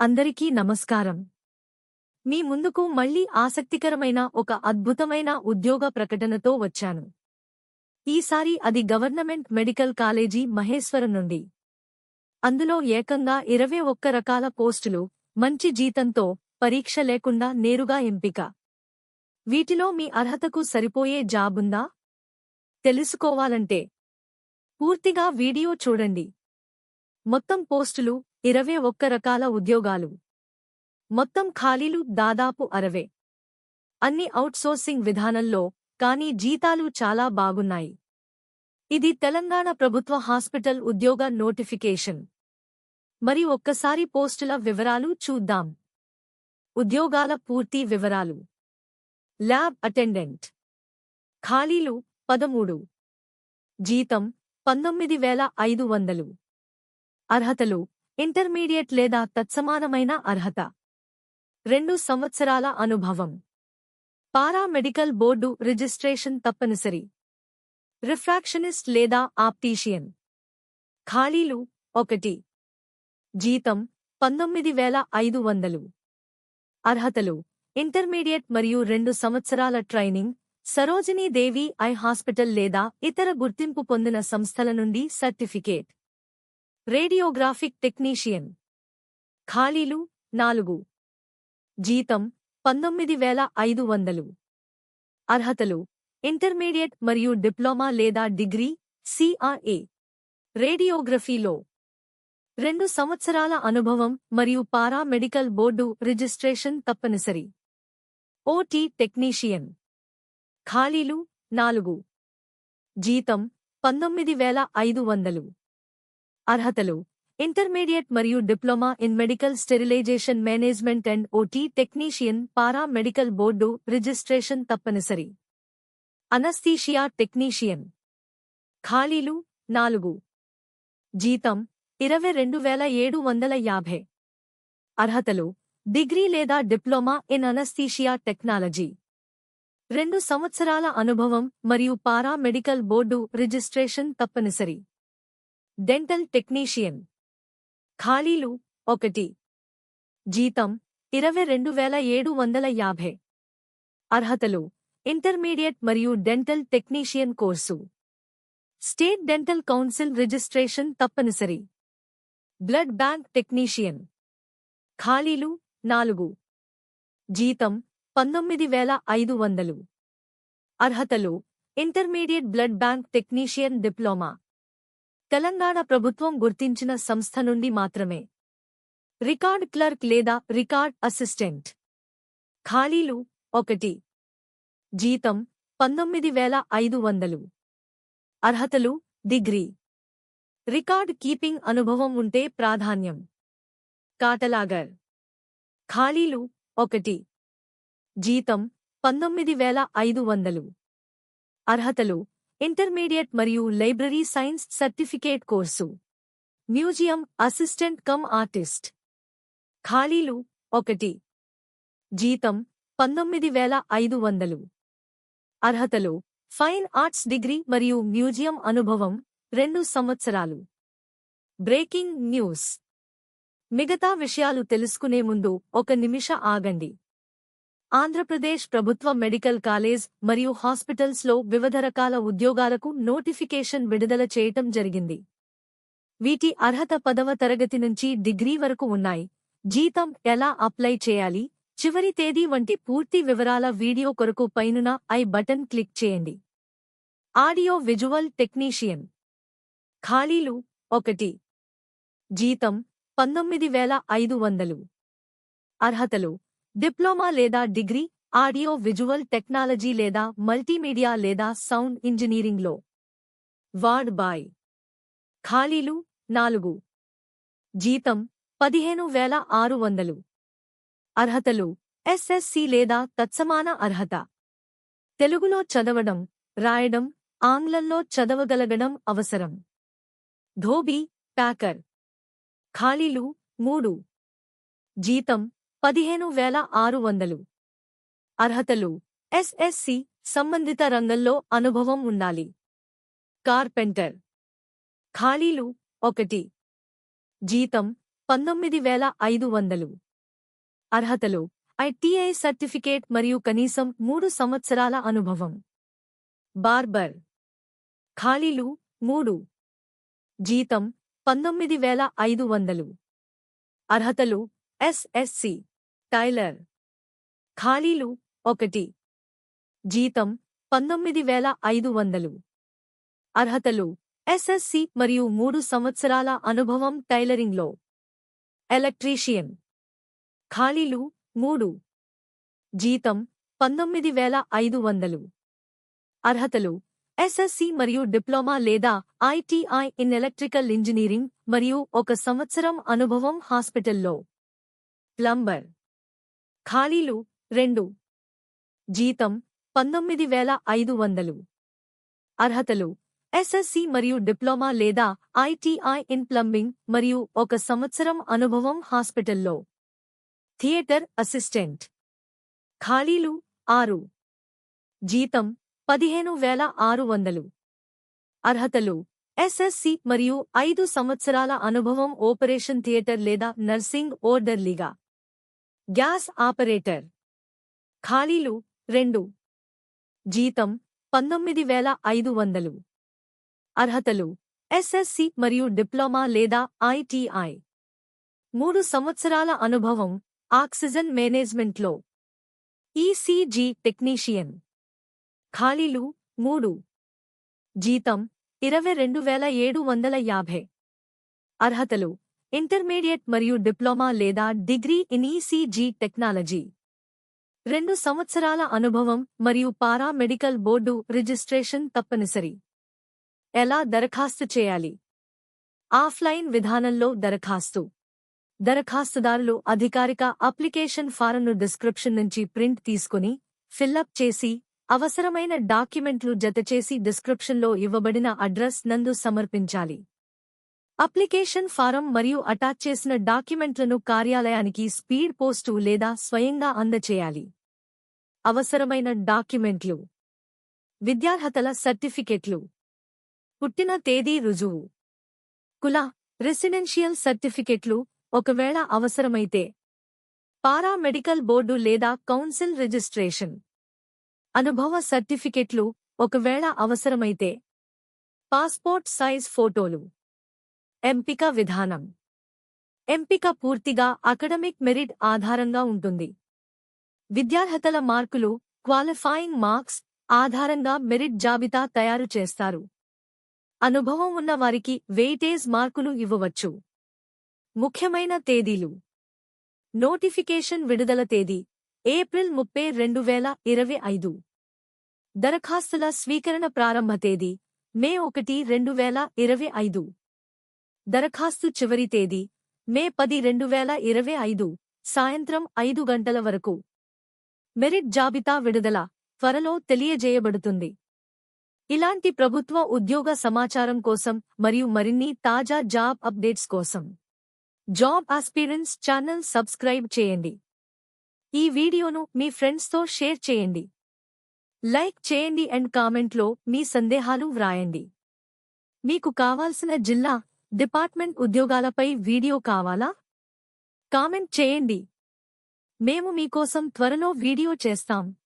అందరికీ నమస్కారం. మీ ముందుకు మళ్ళీ ఆసక్తికరమైన ఒక అద్భుతమైన ఉద్యోగ ప్రకటనతో వచ్చాను. ఈసారి అది గవర్నమెంట్ మెడికల్ కాలేజీ మహేశ్వరం నుండి. అందులో ఏకంగా ఇరవై ఒక్క రకాల పోస్టులు మంచి జీతంతో పరీక్ష లేకుండా నేరుగా ఎంపిక. వీటిలో మీ అర్హతకు సరిపోయే జాబుందా తెలుసుకోవాలంటే పూర్తిగా వీడియో చూడండి. మొత్తం పోస్టులు ఇరవై ఒక్క రకాల ఉద్యోగాలు. మొత్తం ఖాళీలు దాదాపు అరవే. అన్ని అవుట్సోర్సింగ్ విధానంలో కానీ జీతాలు చాలా బాగున్నాయి. ఇది తెలంగాణ ప్రభుత్వ హాస్పిటల్ ఉద్యోగ నోటిఫికేషన్. మరి ఒక్కసారి పోస్టుల వివరాలు చూద్దాం. ఉద్యోగాల పూర్తి వివరాలు. Lab attendant. ఖాళీలు పదమూడు. జీతం పంతొమ్మిది వేల ఐదు వందలు. అర్హతలు ఇంటర్మీడియట్ లేదా తత్సమానమైన అర్హత. రెండు సంవత్సరాల అనుభవం. పారామెడికల్ బోర్డు రిజిస్ట్రేషన్ తప్పనిసరి. రిఫ్రాక్షనిస్ట్ లేదా ఆప్టీషియన్. ఖాళీలు ఒకటి. జీతం పంతొమ్మిది వేల ఐదు వందలు. అర్హతలు ఇంటర్మీడియట్ మరియు రెండు సంవత్సరాల ట్రైనింగ్ సరోజినీదేవి ఐ హాస్పిటల్ లేదా ఇతర గుర్తింపు పొందిన సంస్థల నుండి సర్టిఫికేట్. Radiographic technician. ఖాళీలు నాలుగు. జీతం పంతొమ్మిది వేల ఐదు వందలు. అర్హతలు ఇంటర్మీడియట్ మరియు డిప్లొమా లేదా డిగ్రీ సిఆర్ఏ. రేడియోగ్రఫీలో రెండు సంవత్సరాల అనుభవం మరియు పారామెడికల్ బోర్డు రిజిస్ట్రేషన్ తప్పనిసరి. OT technician. ఖాళీలు నాలుగు. జీతం పంతొమ్మిది వేల ఐదు వందలు. అర్హతలు. ఇంటర్మీడియట్ మరియు diploma in medical sterilization management and OT technician para medical board registration తప్పనిసరి. Anaesthesia technician. ఖాళీలు నాలుగు. జీతం ఇరవై రెండు వేల ఏడు వందల యాభై. అర్హతలు డిగ్రీ లేదా డిప్లొమా ఇన్ అనస్థీషియా టెక్నాలజీ. రెండు సంవత్సరాల అనుభవం మరియు పారా మెడికల్ బోర్డు రిజిస్ట్రేషన్ తప్పనిసరి. Dental technician. ఖాళీలు ఒకటి. జీతం ఇరవై రెండు వేల ఏడు వందల యాభై. అర్హతలు ఇంటర్మీడియట్ మరియు dental technician course. State dental council registration తప్పనిసరి. Blood bank technician. ఖాళీలు నాలుగు. జీతం పంతొమ్మిది వేల ఐదు వందలు. అర్హతలు intermediate blood bank technician diploma. Telangana ప్రభుత్వం గుర్తించిన సంస్థ నుండి మాత్రమే. రికార్డ్ క్లర్క్ లేదా రికార్డ్ అసిస్టెంట్. ఖాళీలు ఒకటి. జీతం పంతొమ్మిది వేల ఐదు వందలు. అర్హతలు డిగ్రీ. రికార్డ్ కీపింగ్ అనుభవం ఉంటే ప్రాధాన్యం. కాటలాగర్. ఖాళీలు ఒకటి. జీతం పంతొమ్మిది వేల ఐదు వందలు. అర్హతలు ఇంటర్మీడియట్ మరియు library science certificate course. Museum assistant cum artist. ఖాళీలు ఒకటి. జీతం పంతొమ్మిది వేల ఐదు వందలు. అర్హతలు ఫైన్ ఆర్ట్స్ డిగ్రీ మరియు మ్యూజియం అనుభవం రెండు సంవత్సరాలు. Breaking news. మిగతా విషయాలు తెలుసుకునే ముందు ఒక నిమిష ఆగండి. ఆంధ్రప్రదేశ్ ప్రభుత్వ మెడికల్ కాలేజ్ మరియు హాస్పిటల్స్లో వివిధ రకాల ఉద్యోగాలకు నోటిఫికేషన్ విడుదల చేయటం జరిగింది. వీటి అర్హత పదవ తరగతి నుంచి డిగ్రీ వరకు ఉన్నాయి. జీతం ఎలా అప్లై చేయాలి? చివరి తేదీ వంటి పూర్తి వివరాల వీడియో కొరకు పైనున ఐ బటన్ క్లిక్ చేయండి. Audio visual technician. ఖాళీలు ఒకటి. జీతం పంతొమ్మిది వేల ఐదు వందలు. అర్హతలు డిప్లొమా లేదా డిగ్రీ ఆడియో విజువల్ టెక్నాలజీ లేదా మల్టీమీడియా లేదా సౌండ్ ఇంజనీరింగ్లో. Ward boy. ఖాళీలు నాలుగు. జీతం పదిహేను వేల ఆరు వందలు. అర్హతలు ఎస్ఎస్సి లేదా తత్సమాన అర్హత. తెలుగులో చదవడం రాయడం ఆంగ్లంలో చదవగలగడం అవసరం. ధోబీ ప్యాకర్. ఖాళీలు మూడు. జీతం పదిహేను వేల ఆరు వందలు. అర్హతలు. ఎస్ఎస్సి సంబంధిత రంగంలో అనుభవం ఉండాలి. కార్పెంటర్. ఖాళీలు ఒకటి. జీతం పంతొమ్మిది వేల ఐదు వందలు. అర్హతలు. ఐటీఐ సర్టిఫికేట్ మరియు కనీసం మూడు సంవత్సరాల అనుభవం. బార్బర్. ఖాళీలు మూడు. జీతం పంతొమ్మిది వేల ఐదు వందలు. అర్హతలు. SSC tailor. ఖాళీలు ఒకటి. జీతం పంతొమ్మిది వేల ఐదు వందలు. అర్హతలు ఎస్ఎస్సి మరియు మూడు సంవత్సరాల అనుభవం టైలరింగ్లో. ఎలక్ట్రీషియన్. ఖాళీలు మూడు. జీతం పంతొమ్మిది వేల ఐదు వందలు. అర్హతలు ఎస్ఎస్సి మరియు డిప్లొమా లేదా ఐటీఐ ఇన్ ఎలక్ట్రికల్ ఇంజనీరింగ్ మరియు ఒక సంవత్సరం అనుభవం హాస్పిటల్లో. ప్లంబర్. ఖాళీలు రెండు. జీతం పంతొమ్మిది వేల ఐదు వందలు. అర్హతలు ఎస్ఎస్సి మరియు డిప్లొమా లేదా ఐటీఐ ఇన్ ప్లంబింగ్ మరియు ఒక సంవత్సరం అనుభవం హాస్పిటల్లో. Theatre assistant. ఖాళీలు ఆరు. జీతం పదిహేను వేల ఆరు వందలు. అర్హతలు ఎస్ఎస్సి మరియు ఐదు సంవత్సరాల అనుభవం ఆపరేషన్ థియేటర్ లేదా నర్సింగ్ ఓర్డర్లీగా. Gas operator. ఖాళీలు రెండు. జీతం పంతొమ్మిది వేల ఐదు వందలు. అర్హతలు ఎస్ఎస్సి మరియు డిప్లొమా లేదా ఐటీఐ. మూడు సంవత్సరాల అనుభవం ఆక్సిజన్ మేనేజ్మెంట్లో. ECG technician. ఖాళీలు మూడు. జీతం ఇరవై రెండు వేల ఏడు వందల యాభై. అర్హతలు ఇంటర్మీడియట్ మరియు డిప్లొమా లేదా డిగ్రీ ఇన్ ఈసీజీ టెక్నాలజీ. రెండు సంవత్సరాల అనుభవం మరియు పారామెడికల్ బోర్డు రిజిస్ట్రేషన్ తప్పనిసరి. ఎలా దరఖాస్తు చేయాలి? ఆఫ్లైన్ విధానంలో దరఖాస్తు. దరఖాస్తుదారులు అధికారిక అప్లికేషన్ ఫారంను డిస్క్రిప్షన్ నుంచి ప్రింట్ తీసుకుని ఫిల్లప్ చేసి అవసరమైన డాక్యుమెంట్లు జతచేసి డిస్క్రిప్షన్లో ఇవ్వబడిన అడ్రస్ నందు సమర్పించాలి. అప్లికేషన్ ఫారం మరియు అటాచ్ చేసిన డాక్యుమెంట్లను కార్యాలయానికి స్పీడ్ పోస్టు లేదా స్వయంగా అందచేయాలి. అవసరమైన డాక్యుమెంట్లు. విద్యార్హతల సర్టిఫికెట్లు. పుట్టిన తేదీ రుజువు. కుల రెసిడెన్షియల్ సర్టిఫికెట్లు ఒకవేళ అవసరమైతే. పారామెడికల్ బోర్డు లేదా కౌన్సిల్ రిజిస్ట్రేషన్. అనుభవ సర్టిఫికెట్లు ఒకవేళ అవసరమైతే. పాస్పోర్ట్ సైజ్ ఫోటోలు. ఎంపిక విధానం. ఎంపిక పూర్తిగా అకడమిక్ మెరిట్ ఆధారంగా ఉంటుంది. విద్యార్హతల మార్కులు క్వాలిఫైయింగ్ మార్క్స్ ఆధారంగా మెరిట్ జాబితా తయారు చేస్తారు. అనుభవం ఉన్న వారికి వెయిటేజ్ మార్కులు ఇవ్వవచ్చు. ముఖ్యమైన తేదీలు. నోటిఫికేషన్ విడుదల తేదీ ఏప్రిల్ ముప్పై రెండు వేల ఇరవై ఐదు. దరఖాస్తుల స్వీకరణ ప్రారంభ తేదీ మే ఒకటి రెండు వేల ఇరవై ఐదు. దరఖాస్తు చివరి తేదీ మే పది రెండు వేల ఇరవై ఐదు సాయంత్రం ఐదు గంటల వరకు. మెరిట్ జాబితా విడుదల త్వరలో తెలియజేయబడుతుంది. ఇలాంటి ప్రభుత్వ ఉద్యోగ సమాచారం కోసం మరియు మరిన్ని తాజా జాబ్ అప్డేట్స్ కోసం జాబ్ ఆస్పిరెన్స్ ఛానల్ సబ్స్క్రైబ్ చేయండి. ఈ వీడియోను మీ ఫ్రెండ్స్తో షేర్ చేయండి. లైక్ చేయండి అండ్ కామెంట్లో మీ సందేహాలు వ్రాయండి. మీకు కావాల్సిన జిల్లా డిపార్ట్మెంట్ ఉద్యోగాలపై వీడియో కావాలా? కామెంట్ చేయండి. మేము మీకోసం త్వరలో వీడియో చేస్తాం.